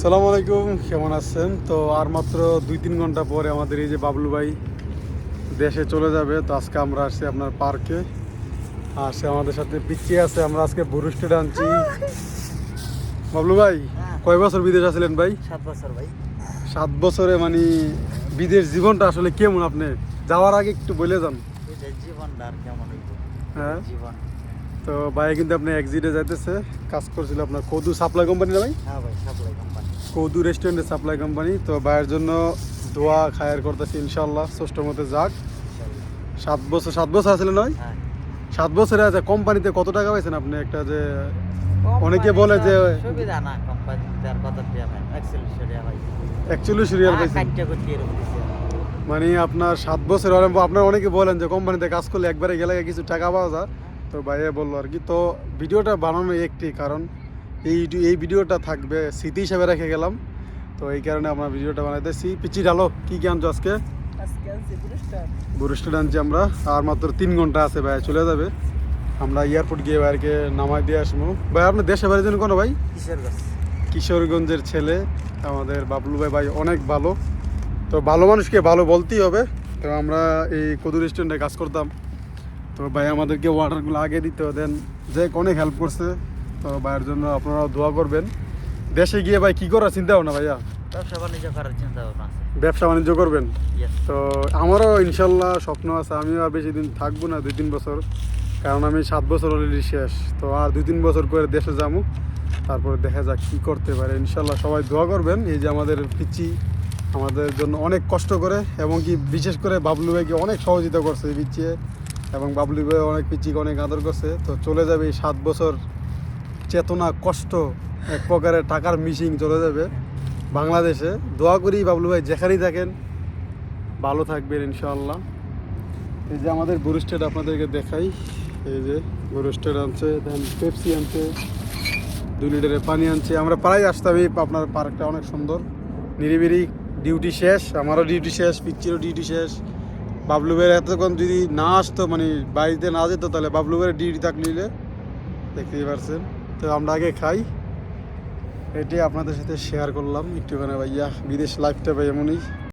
সালাম আলাইকুম কেমন আছেন? তো আর মাত্র দুই তিন ঘণ্টা পরে আমাদের এই যে বাবলু ভাই দেশে চলে যাবে তো আজকে আমরা আসছি আপনার পার্কে। আর সে আমাদের সাথে পিছিয়ে আছে আমরা আজকে বুরুস্টেড আনছি। বাবলু ভাই হ্যাঁ। কয় বছর বিদেশ আছিলেন ভাই? সাত বছর ভাই। সাত বছরে মানে বিদেশ জীবনটা আসলে কেমন আপনি? যাওয়ার আগে একটু বলে যান। হ্যাঁ। তো ভাই কিন্তু আপনি এক্সিটে যাইতেছে কাজ করছিল আপনার কদু সাপ্লাই কোম্পানি না ভাই? হ্যাঁ ভাই সাপ্লাই কোম্পানি কৌদু রেস্টুরেন্টের সাপ্লাই কোম্পানি তো ভাইয়ের জন্য দোয়া খায়ের করতেছি ইনশাল্লাহ ষষ্ঠ মতে যাক। সাত বছর সাত বছর আসলে নয় হ্যাঁ। সাত বছরে আছে কোম্পানিতে কত টাকা পাইছেন আপনি? একটা যে অনেকে বলে যে- সুবিধা না কোম্পানিতে আর কত টাকা পাইছেন? মানে আপনার সাত বছর আপনার অনেকে বলেন যে কোম্পানিতে কাজ করলে একবারে গেলে কিছু টাকা পাওয়া যায়। তো ভাইয়া বলল আর কি। তো ভিডিওটা বানানো একটি কারণ। এই এই ভিডিওটা থাকবে স্মৃতি হিসাবে রেখে গেলাম। তো এই কারণে আমরা ভিডিওটা বানাইতেছি পিচি ঢালো কি কি আনছো আজকে? আজকে আনছি আমরা। আর মাত্র তিন ঘণ্টা আছে ভাই চলে যাবে। আমরা এয়ারপোর্ট গিয়ে ভাইকে নামাই দিয়ে আসব। ভাই আপনার দেশে বাড়ির জন্য কোনো ভাই? কিশোরগঞ্জের ছেলে আমাদের বাবলু ভাই। ভাই অনেক ভালো। তো ভালো মানুষকে ভালো বলতেই হবে। তো আমরা এই কদু রেস্টুরেন্টে কাজ করতাম। তো ভাই আমাদেরকে ওয়াটারগুলো আগে দিতে দেন। যে অনেক হেল্প করছে তো ভাইয়ের জন্য আপনারাও দোয়া করবেন। দেশে গিয়ে ভাই কী করার চিন্তা ভাবনা ভাইয়া? ব্যবসা বাণিজ্য করার চিন্তা ভাবনা ব্যবসা বাণিজ্য করবেন? তো আমারও ইনশাল্লাহ স্বপ্ন আছে আমিও আর বেশি দিন থাকব না দুই তিন বছর। কারণ আমি সাত বছর অলরেডি শেষ। তো আর দুই তিন বছর করে দেশে যাব তারপরে দেখা যাক কী করতে পারে। ইনশাল্লাহ সবাই দোয়া করবেন এই যে আমাদের পিচি আমাদের জন্য অনেক কষ্ট করে এবং কি বিশেষ করে বাবলু ভাইকে অনেক সহযোগিতা করছে পিচিয়ে এবং বাবলু ভাই অনেক পিচিকে অনেক আদর করছে। তো চলে যাবে এই সাত বছর চেতনা, কষ্ট, এক প্রকারের টাকার মিশিং চলে যাবে। বাংলাদেশে দোয়া করি বাবলু ভাই, যেখানেই থাকেন, ভালো থাকবেন ইনশাআল্লাহ। এই যে আমাদের বুরুস্টেড আপনাদেরকে দেখাই, এই যে বুরুস্টেড আনছে দেন পেপসি আনছে, দুই লিটারের পানি আনছে। আমরা প্রায় আসতাম এই আপনার পার্কটা অনেক সুন্দর। নিরিবিরি ডিউটি শেষ, আমারও ডিউটি শেষ পিচ্ছিরও ডিউটি শেষ। বাবলু ভাইয়ের এতক্ষণ যদি না আসতো মানে বাড়িতে না যেত, তাহলে বাবলু ভাইয়ের ডিউটি থাকলে, দেখতেই পারছেন। তো আমরা আগে খাই। এটি আপনাদের সাথে শেয়ার করলাম। একটুখানি ভাইয়া, বিদেশ লাইফটা ভাই এমনই